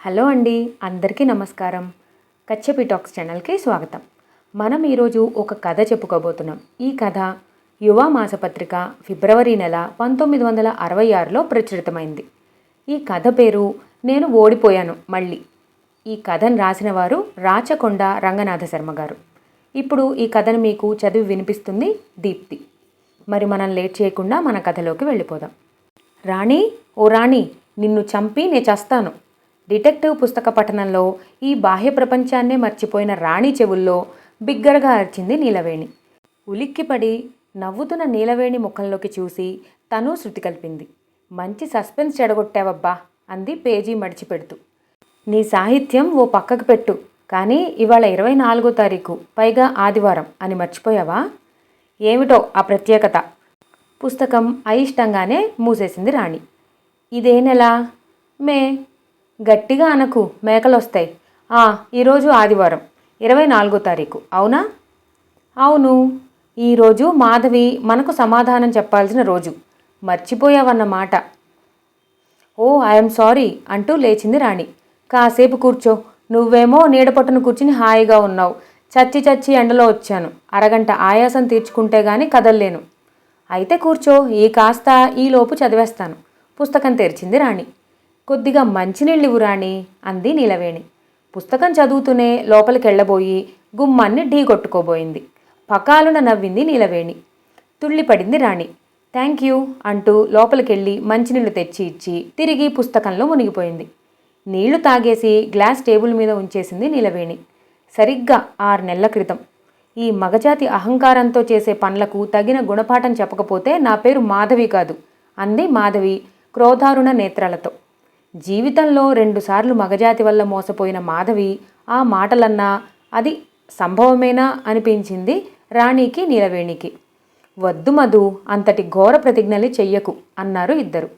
Hello అండి అందరికీ నమస్కారం. కచ్చపి టాక్స్ ఛానల్కి స్వాగతం. మనం ఈరోజు ఒక కథ చెప్పుకోబోతున్నాం. ఈ కథ యువ మాసపత్రిక ఫిబ్రవరి నెల పంతొమ్మిది వందల అరవై ఆరులో ప్రచురితమైంది. ఈ కథ పేరు నేను ఓడిపోయాను మళ్ళీ. ఈ కథను రాసిన వారు రాచకొండ రంగనాథ శర్మ గారు. ఇప్పుడు ఈ కథను మీకు చదివి వినిపిస్తుంది దీప్తి. మరి మనం లేట్ చేయకుండా మన కథలోకి వెళ్ళిపోదాం. రాణి ఓ రాణి నిన్ను చంపి నే చస్తాను. డిటెక్టివ్ పుస్తక పఠనంలో ఈ బాహ్య ప్రపంచాన్నే మర్చిపోయిన రాణి చెవుల్లో బిగ్గరగా అరిచింది నీలవేణి. ఉలిక్కిపడి నవ్వుతున్న నీలవేణి ముఖంలోకి చూసి తను శృతి కలిపింది. మంచి సస్పెన్స్ చెడగొట్టావబ్బా అంది పేజీ మడిచిపెడుతూ. నీ సాహిత్యం ఓ పక్కకు పెట్టు కానీ ఇవాళ ఇరవై నాలుగో తారీఖు పైగా ఆదివారం అని మర్చిపోయావా? ఏమిటో ఆ ప్రత్యేకత? పుస్తకం అయిష్టంగానే మూసేసింది రాణి. ఇదే నెల మే గట్టిగా అనకు మేకలొస్తాయి. ఆ, ఈరోజు ఆదివారం ఇరవై నాలుగో తారీఖు. అవునా? అవును. ఈరోజు మాధవి మనకు సమాధానం చెప్పాల్సిన రోజు. మర్చిపోయావన్న మాట. ఓ ఐఎమ్ సారీ అంటూ లేచింది రాణి. కాసేపు కూర్చో. నువ్వేమో నీడపట్టును కూర్చుని హాయిగా ఉన్నావు. చచ్చి చచ్చి ఎండలో వచ్చాను. అరగంట ఆయాసం తీర్చుకుంటే గాని కదల్లేను. అయితే కూర్చో. ఈ కాస్త ఈలోపు చదివేస్తాను. పుస్తకం తెరిచింది రాణి. కొద్దిగా మంచినీళ్ళు రాణి అంది నీలవేణి. పుస్తకం చదువుతూనే లోపలికెళ్ళబోయి గుమ్మాన్ని ఢీ కొట్టుకోబోయింది. పకాలున నవ్వింది నీలవేణి. తుళ్ళిపడింది రాణి. థ్యాంక్ యూ అంటూ లోపలికెళ్ళి మంచినీళ్ళు తెచ్చి ఇచ్చి తిరిగి పుస్తకంలో మునిగిపోయింది. నీళ్ళు తాగేసి గ్లాస్ టేబుల్ మీద ఉంచేసింది నీలవేణి. సరిగ్గా ఆరు నెలల క్రితం. ఈ మగజాతి అహంకారంతో చేసే పనులకు తగిన గుణపాఠం చెప్పకపోతే నా పేరు మాధవి కాదు అంది మాధవి క్రోధారుణ నేత్రాలతో. జీవితంలో రెండుసార్లు మగజాతి వల్ల మోసపోయిన మాధవి ఆ మాటలన్నా అది సంభవమేనా అనిపించింది రాణికి నీలవేణికి. వద్దు మధు అంతటి ఘోర ప్రతిజ్ఞలు చెయ్యకు అన్నారు ఇద్దరు.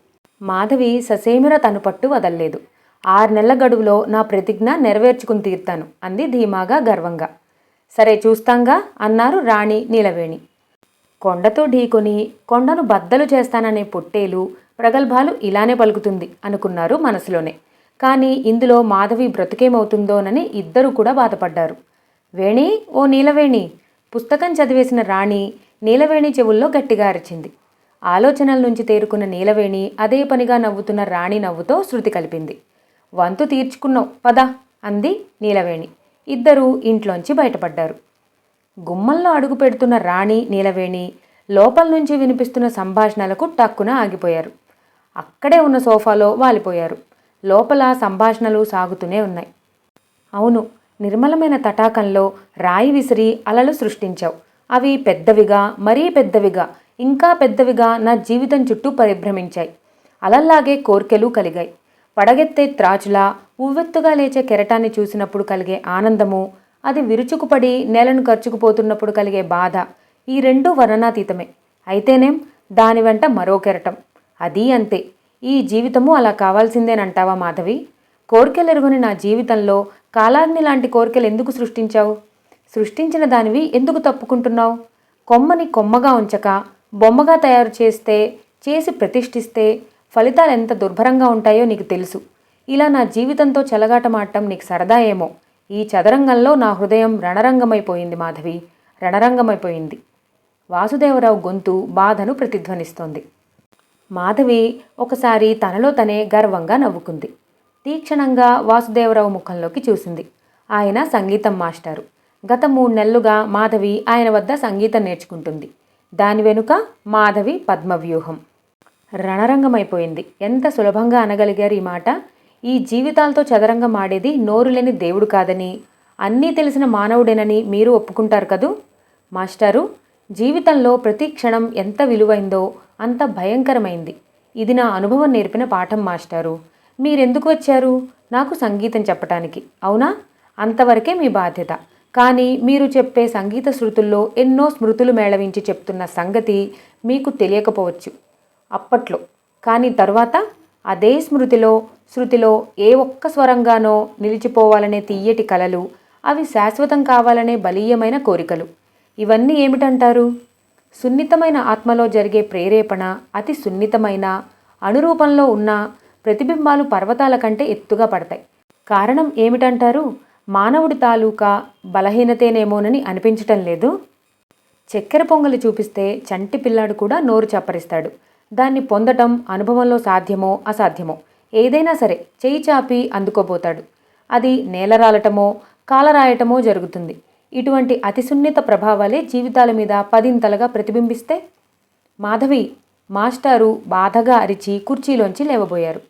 మాధవి ససేమిర తను పట్టు వదల్లేదు. ఆరు నెలల గడువులో నా ప్రతిజ్ఞ నెరవేర్చుకుని తీర్తాను అంది ధీమాగా గర్వంగా. సరే చూస్తాంగా అన్నారు రాణి నీలవేణి. కొండతో ఢీకొని కొండను బద్దలు చేస్తాననే పొట్టేలు ప్రగల్భాలు ఇలానే పలుకుతుంది అనుకున్నారు మనసులోనే. కానీ ఇందులో మాధవి బ్రతుకేమవుతుందోనని ఇద్దరూ కూడా బాధపడ్డారు. వేణి ఓ నీలవేణి పుస్తకం చదివేసిన రాణి నీలవేణి చెవుల్లో గట్టిగా అరిచింది. ఆలోచనల నుంచి తేరుకున్న నీలవేణి అదే పనిగా నవ్వుతున్న రాణి నవ్వుతో శృతి కలిపింది. వంతు తీర్చుకున్నావు పద అంది నీలవేణి. ఇద్దరూ ఇంట్లోంచి బయటపడ్డారు. గుమ్మంలో అడుగు పెడుతున్న రాణి నీలవేణి లోపల నుంచి వినిపిస్తున్న సంభాషణలకు టక్కున ఆగిపోయారు. అక్కడే ఉన్న సోఫాలో వాలిపోయారు. లోపల సంభాషణలు సాగుతూనే ఉన్నాయి. అవును నిర్మలమైన తటాకంలో రాయి విసిరి అలలు సృష్టించావు. అవి పెద్దవిగా మరీ పెద్దవిగా ఇంకా పెద్దవిగా నా జీవితం చుట్టూ పరిభ్రమించాయి. అలల్లాగే కోర్కెలు కలిగాయి. పడగెత్తే త్రాచులా ఉవ్వెత్తుగా లేచే కెరటాన్ని చూసినప్పుడు కలిగే ఆనందము అది విరుచుకుపడి నేలను ఖర్చుకుపోతున్నప్పుడు కలిగే బాధ ఈ రెండూ వర్ణనాతీతమే. అయితేనేం? దాని వెంట మరో కెరటం. అది అంతే. ఈ జీవితము అలా కావాల్సిందేనంటావా మాధవి? కోరికలెరుగుని నా జీవితంలో కాలాగ్ని లాంటి కోరికలు ఎందుకు సృష్టించావు? సృష్టించిన దానివి ఎందుకు తప్పుకుంటున్నావు? కొమ్మని కొమ్మగా ఉంచక బొమ్మగా తయారు చేస్తే చేసి ప్రతిష్ఠిస్తే ఫలితాలు ఎంత దుర్భరంగా ఉంటాయో నీకు తెలుసు. ఇలా నా జీవితంతో చెలగాటమాడటం నీకు సరదా ఏమో. ఈ చదరంగంలో నా హృదయం రణరంగమైపోయింది మాధవి రణరంగమైపోయింది. వాసుదేవరావు గొంతు బాధను ప్రతిధ్వనిస్తోంది. మాధవి ఒకసారి తనలో తనే గర్వంగా నవ్వుకుంది. తీక్షణంగా వాసుదేవరావు ముఖంలోకి చూసింది. ఆయన సంగీతం మాస్టారు. గత మూడు నెలలుగా మాధవి ఆయన వద్ద సంగీతం నేర్చుకుంటుంది. దాని వెనుక మాధవి పద్మవ్యూహం. రణరంగమైపోయింది. ఎంత సులభంగా అనగలిగారు ఈ మాట? ఈ జీవితాలతో చదరంగం ఆడేది నోరులేని దేవుడు కాదని. అన్నీ తెలిసిన మానవుడేనని మీరు ఒప్పుకుంటారు కదూ? మాస్టారు జీవితంలో ప్రతి క్షణం ఎంత విలువైందో అంత భయంకరమైంది. ఇది నా అనుభవం నేర్పిన పాఠం మాస్టారు. మీరెందుకు వచ్చారు? నాకు సంగీతం చెప్పటానికి. అవునా? అంతవరకే మీ బాధ్యత. కానీ మీరు చెప్పే సంగీత శృతుల్లో ఎన్నో స్మృతులు మేళవించి చెప్తున్న సంగతి మీకు తెలియకపోవచ్చు. అప్పట్లో. కానీ తర్వాత? అదే స్మృతిలో శృతిలో ఏ ఒక్క స్వరంగానో నిలిచిపోవాలనే తీయటి కలలు అవి శాశ్వతం కావాలనే బలీయమైన కోరికలు. ఇవన్నీ ఏమిటంటారు? సున్నితమైన ఆత్మలో జరిగే ప్రేరేపణ అతి సున్నితమైన అణురూపంలో ఉన్న ప్రతిబింబాలు పర్వతాల కంటే ఎత్తుగా పడతాయి. కారణం ఏమిటంటారు? మానవుడి తాలూకా బలహీనతేనేమోనని అనిపించటం లేదు. చక్కెర పొంగలి చూపిస్తే చంటి పిల్లాడు కూడా నోరు చప్పరిస్తాడు. దాన్ని పొందటం అనుభవంలో సాధ్యమో అసాధ్యమో. ఏదైనా సరే చేయి చాపి అందుకోబోతాడు. అది నేలరాలటమో కాలరాయటమో జరుగుతుంది. ఇటువంటి అతి సున్నిత ప్రభావాలే జీవితాల మీద పదింతలుగా ప్రతిబింబిస్తే? మాధవి మాస్టారు బాధగా అరిచి కుర్చీలోంచి లేవబోయారు.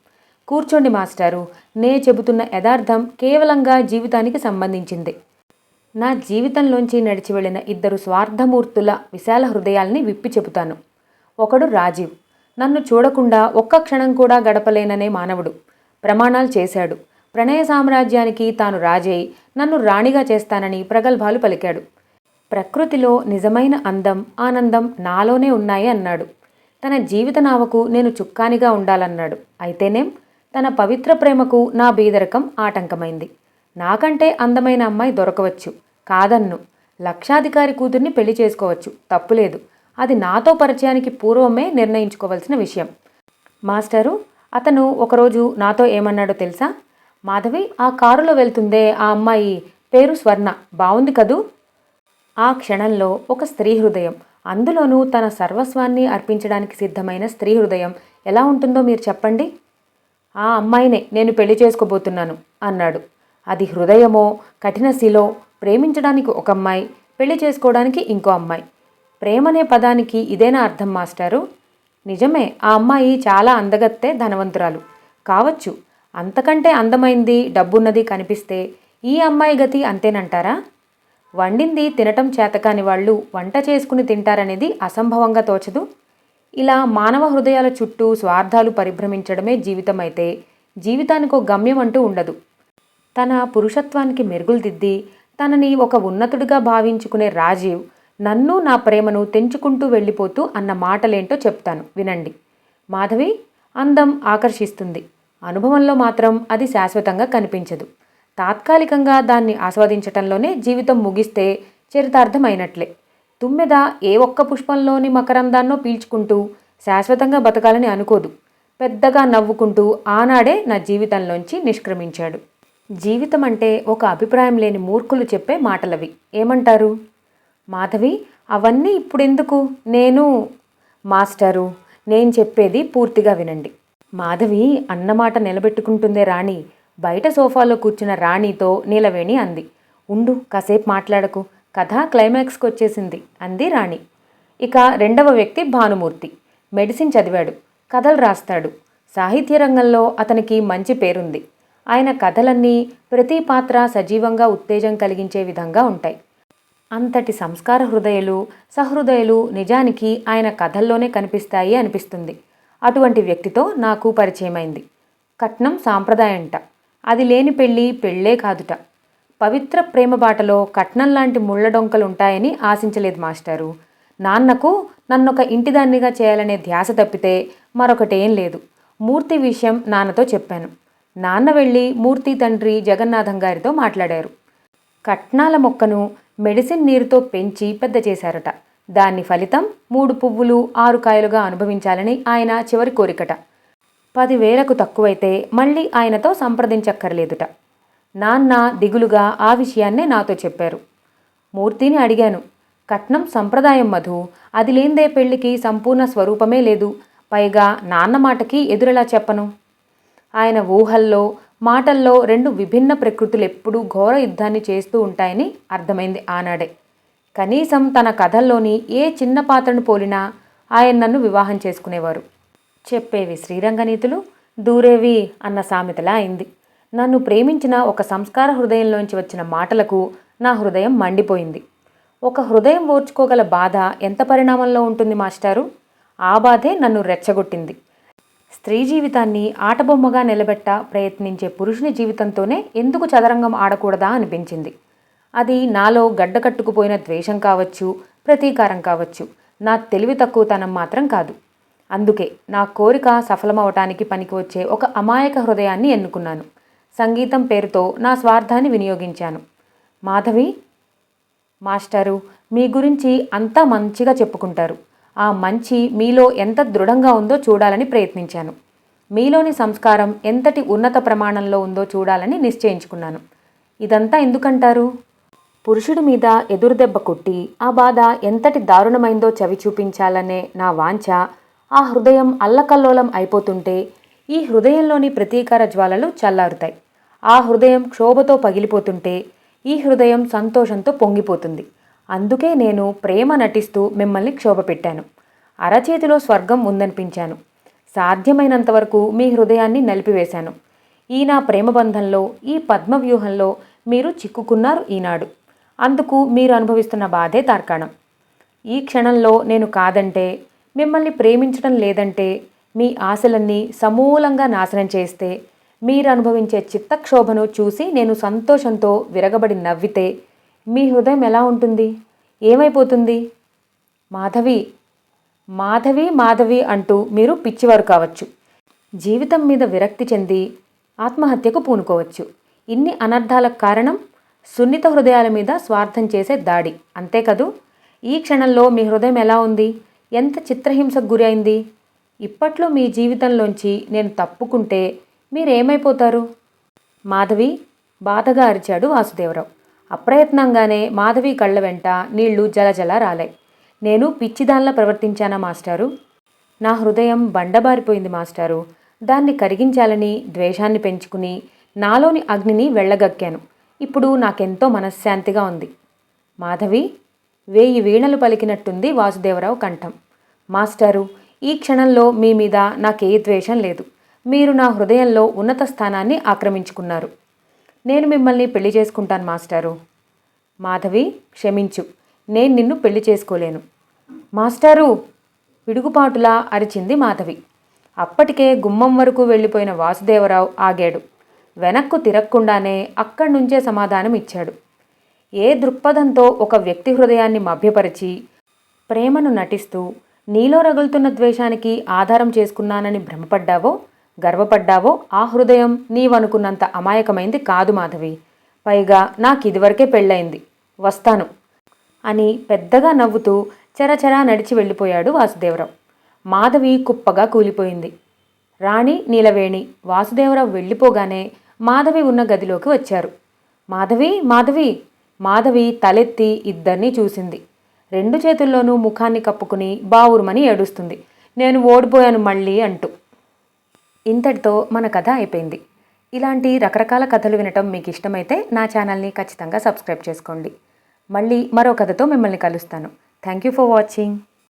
కూర్చోండి మాస్టారు నే చెబుతున్న యథార్థం కేవలంగా జీవితానికి సంబంధించింది. నా జీవితంలోంచి నడిచి వెళ్ళిన ఇద్దరు స్వార్థమూర్తుల విశాల హృదయాల్ని విప్పి చెబుతాను. ఒకడు రాజీవ్ నన్ను చూడకుండా ఒక్క క్షణం కూడా గడపలేననే మానవుడు. ప్రమాణాలు చేశాడు. ప్రణయ సామ్రాజ్యానికి తాను రాజై నన్ను రాణిగా చేస్తానని ప్రగల్భాలు పలికాడు. ప్రకృతిలో నిజమైన అందం ఆనందం నాలోనే ఉన్నాయి అన్నాడు. తన జీవిత నావకు నేను చుక్కానిగా ఉండాలన్నాడు. అయితేనేం? తన పవిత్ర ప్రేమకు నా బీదరకం ఆటంకమైంది. నాకంటే అందమైన అమ్మాయి దొరకవచ్చు. కాదన్ను. లక్షాధికారి కూతుర్ని పెళ్ళి చేసుకోవచ్చు. తప్పులేదు. అది నాతో పరిచయానికి పూర్వమే నిర్ణయించుకోవాల్సిన విషయం. మాస్టరు అతను ఒకరోజు నాతో ఏమన్నాడో తెలుసా? మాధవి ఆ కారులో వెళ్తుందే ఆ అమ్మాయి పేరు స్వర్ణ. బాగుంది కదూ? ఆ క్షణంలో ఒక స్త్రీ హృదయం. అందులోనూ తన సర్వస్వాన్ని అర్పించడానికి సిద్ధమైన స్త్రీ హృదయం ఎలా ఉంటుందో మీరు చెప్పండి. ఆ అమ్మాయినే నేను పెళ్ళి చేసుకోబోతున్నాను అన్నాడు. అది హృదయమో కఠిన శిలో ప్రేమించడానికి ఒక అమ్మాయి పెళ్ళి చేసుకోవడానికి ఇంకో అమ్మాయి. ప్రేమనే పదానికి ఇదేనా అర్థం మాస్టారు? నిజమే ఆ అమ్మాయి చాలా అందగత్తే ధనవంతురాలు. కావచ్చు అంతకంటే అందమైంది డబ్బున్నది కనిపిస్తే ఈ అమ్మాయి గతి అంతేనంటారా? వండింది తినటం చేతకాని వాళ్ళు వంట చేసుకుని తింటారనేది అసంభవంగా తోచదు? ఇలా మానవ హృదయాల చుట్టూ స్వార్థాలు పరిభ్రమించడమే జీవితం అయితే జీవితానికి ఒక గమ్యం అంటూ ఉండదు. తన పురుషత్వానికి మెరుగులు దిద్ది తనని ఒక ఉన్నతుడిగా భావించుకునే రాజీవ్ నన్ను నా ప్రేమను తెంచుకుంటూ వెళ్ళిపోతూ అన్న మాటలేంటో చెప్తాను. వినండి. మాధవి అందం ఆకర్షిస్తుంది. అనుభవంలో మాత్రం అది శాశ్వతంగా కనిపించదు. తాత్కాలికంగా దాన్ని ఆస్వాదించటంలోనే జీవితం ముగిస్తే చరితార్థమైనట్లే. తుమ్మెద ఏ ఒక్క పుష్పంలోని మకరందాన్నో పీల్చుకుంటూ శాశ్వతంగా బతకాలని అనుకోదు. పెద్దగా నవ్వుకుంటూ ఆనాడే నా జీవితంలోంచి నిష్క్రమించాడు. జీవితం అంటే ఒక అభిప్రాయం లేని మూర్ఖులు చెప్పే మాటలవి. ఏమంటారు? మాధవి అవన్నీ ఇప్పుడెందుకు? నేను మాస్టరు నేను చెప్పేది పూర్తిగా వినండి. మాధవి అన్నమాట నిలబెట్టుకుంటుందే రాణి. బయట సోఫాలో కూర్చున్న రాణితో నీలవేణి అంది. ఉండు కాసేపు మాట్లాడకు. కథ క్లైమాక్స్కి వచ్చేసింది అంది రాణి. ఇక రెండవ వ్యక్తి భానుమూర్తి. మెడిసిన్ చదివాడు. కథలు రాస్తాడు. సాహిత్య రంగంలో అతనికి మంచి పేరుంది. ఆయన కథలన్నీ ప్రతి పాత్ర సజీవంగా ఉత్తేజం కలిగించే విధంగా ఉంటాయి. అంతటి సంస్కార హృదయులు సహృదయులు నిజానికి ఆయన కథల్లోనే కనిపిస్తాయి అనిపిస్తుంది. అటువంటి వ్యక్తితో నాకు పరిచయమైంది. కట్నం సాంప్రదాయంట. అది లేని పెళ్ళి పెళ్ళే కాదుట. పవిత్ర ప్రేమ బాటలో కట్నం లాంటి ముళ్ళ డొంకలు ఉంటాయని ఆశించలేదు మాస్టారు. నాన్నకు నన్నొక ఇంటిదాన్నిగా చేయాలనే ధ్యాస తప్పితే మరొకటేం లేదు. మూర్తి విషయం నాన్నతో చెప్పాను. నాన్న వెళ్ళి మూర్తి తండ్రి జగన్నాథం గారితో మాట్లాడారు. కట్నాల మొక్కను మెడిసిన్ నీరుతో పెంచి పెద్ద చేశారట. దాని ఫలితం మూడు పువ్వులు ఆరు కాయలుగా అనుభవించాలని ఆయన చివరి కోరికట. పదివేలకు తక్కువైతే మళ్ళీ ఆయనతో సంప్రదించక్కర్లేదుట. నాన్న దిగులుగా ఆ విషయాన్నే నాతో చెప్పారు. మూర్తిని అడిగాను. కట్నం సంప్రదాయం మధు అది లేందే పెళ్ళికి సంపూర్ణ స్వరూపమే లేదు. పైగా నాన్న మాటకి ఎదురెలా చెప్పను? ఆయన ఊహల్లో మాటల్లో రెండు విభిన్న ప్రకృతులు ఎప్పుడూ ఘోర యుద్ధాన్ని చేస్తూ ఉంటాయని అర్థమైంది ఆనాడే. కనీసం తన కథల్లోని ఏ చిన్న పాత్రను పోలినా ఆయన నన్ను వివాహం చేసుకునేవారు. చెప్పేవి శ్రీరంగనీతులు దూరేవి అన్న సామెతలా అయింది. నన్ను ప్రేమించిన ఒక సంస్కార హృదయంలోంచి వచ్చిన మాటలకు నా హృదయం మండిపోయింది. ఒక హృదయం ఓర్చుకోగల బాధ ఎంత పరిణామంలో ఉంటుంది మాస్టారు? ఆ బాధే నన్ను రెచ్చగొట్టింది. స్త్రీ జీవితాన్ని ఆటబొమ్మగా నిలబెట్ట ప్రయత్నించే పురుషుని జీవితంతోనే ఎందుకు చదరంగం ఆడకూడదా అనిపించింది. అది నాలో గడ్డ కట్టుకుపోయిన ద్వేషం కావచ్చు ప్రతీకారం కావచ్చు. నా తెలివి తక్కువతనం మాత్రం కాదు. అందుకే నా కోరిక సఫలమవటానికి పనికి వచ్చే ఒక అమాయక హృదయాన్ని ఎన్నుకున్నాను. సంగీతం పేరుతో నా స్వార్థాన్ని వినియోగించాను. మాధవి మాస్టారు మీ గురించి అంతా మంచిగా చెప్పుకుంటారు. ఆ మంచి మీలో ఎంత దృఢంగా ఉందో చూడాలని ప్రయత్నించాను. మీలోని సంస్కారం ఎంతటి ఉన్నత ప్రమాణంలో ఉందో చూడాలని నిశ్చయించుకున్నాను. ఇదంతా ఎందుకంటారు? పురుషుడి మీద ఎదురుదెబ్బ కొట్టి ఆ బాధ ఎంతటి దారుణమైందో చవి చూపించాలనే నా వాంఛ ఆ హృదయం అల్లకల్లోలం అయిపోతుంటే ఈ హృదయంలోని ప్రతీకార జ్వాలలు చల్లారుతాయి. ఆ హృదయం క్షోభతో పగిలిపోతుంటే ఈ హృదయం సంతోషంతో పొంగిపోతుంది. అందుకే నేను ప్రేమ నటిస్తూ మిమ్మల్ని క్షోభ పెట్టాను అరచేతిలో స్వర్గం ఉందనిపించాను. సాధ్యమైనంత వరకు మీ హృదయాన్ని నలిపివేశాను. ఈ నా ప్రేమ బంధంలో ఈ పద్మవ్యూహంలో మీరు చిక్కుకున్నారు ఈనాడు. అందుకు మీరు అనుభవిస్తున్న బాధే తార్కాణం. ఈ క్షణంలో నేను కాదంటే మిమ్మల్ని ప్రేమించడం లేదంటే మీ ఆశలన్నీ సమూలంగా నాశనం చేస్తే మీరు అనుభవించే చిత్తక్షోభను చూసి నేను సంతోషంతో విరగబడి నవ్వితే మీ హృదయం ఎలా ఉంటుంది? ఏమైపోతుంది? మాధవి మాధవి మాధవి అంటూ మీరు పిచ్చివారు కావచ్చు. జీవితం మీద విరక్తి చెంది ఆత్మహత్యకు పూనుకోవచ్చు. ఇన్ని అనర్థాలకు కారణం సున్నిత హృదయాల మీద స్వార్థం చేసే దాడి. అంతే కదూ? ఈ క్షణంలో మీ హృదయం ఎలా ఉంది? ఎంత చిత్రహింసకు గురి అయింది ఇప్పట్లో మీ జీవితంలోంచి నేను తప్పుకుంటే మీరేమైపోతారు? మాధవి బాధగా అరిచాడు వాసుదేవరావు. అప్రయత్నంగానే మాధవి కళ్ళ వెంట నీళ్ళు జలజల రాలాయి నేను పిచ్చిదాన్లా ప్రవర్తించానా మాస్టారు? నా హృదయం బండబారిపోయింది మాస్టారు. దాన్ని కరిగించాలని ద్వేషాన్ని పెంచుకుని నాలోని అగ్నిని వెళ్ళగక్కాను. ఇప్పుడు నాకెంతో మనశ్శాంతిగా ఉంది. మాధవి వేయి వీణలు పలికినట్టుంది వాసుదేవరావు కంఠం. మాస్టారు ఈ క్షణంలో మీ మీద నాకే ద్వేషం లేదు. మీరు నా హృదయంలో ఉన్నత స్థానాన్ని ఆక్రమించుకున్నారు. నేను మిమ్మల్ని పెళ్ళి చేసుకుంటాను మాస్టారు. మాధవి క్షమించు. నేను నిన్ను పెళ్ళి చేసుకోలేను. మాస్టారు పిడుగుపాటులా అరిచింది మాధవి. అప్పటికే గుమ్మం వరకు వెళ్ళిపోయిన వాసుదేవరావు ఆగాడు. వెనక్కు తిరగకుండానే అక్కడి నుంచే సమాధానం ఇచ్చాడు. ఏ దృక్పథంతో ఒక వ్యక్తి హృదయాన్ని మభ్యపరిచి ప్రేమను నటిస్తూ నీలో రగులుతున్న ద్వేషానికి ఆధారం చేసుకున్నానని భ్రమపడ్డావో గర్వపడ్డావో ఆ హృదయం నీవనుకున్నంత అమాయకమైంది కాదు మాధవి. పైగా నాకు ఇదివరకే పెళ్ళయింది. వస్తాను. అని పెద్దగా నవ్వుతూ చరచరా నడిచి వెళ్ళిపోయాడు వాసుదేవరావు. మాధవి కుప్పగా కూలిపోయింది. రాణి నీలవేణి వాసుదేవరావు వెళ్ళిపోగానే మాధవి ఉన్న గదిలోకి వచ్చారు. మాధవి మాధవి! మాధవి తలెత్తి ఇద్దరినీ చూసింది. రెండు చేతుల్లోనూ ముఖాన్ని కప్పుకుని బావురుమని ఏడుస్తుంది. నేను ఓడిపోయాను మళ్ళీ అంటూ. ఇంతటితో మన కథ అయిపోయింది. ఇలాంటి రకరకాల కథలు వినటం మీకు ఇష్టమైతే నా ఛానల్ని ఖచ్చితంగా సబ్స్క్రైబ్ చేసుకోండి. మళ్ళీ మరో కథతో మిమ్మల్ని కలుస్తాను. Thank you for watching.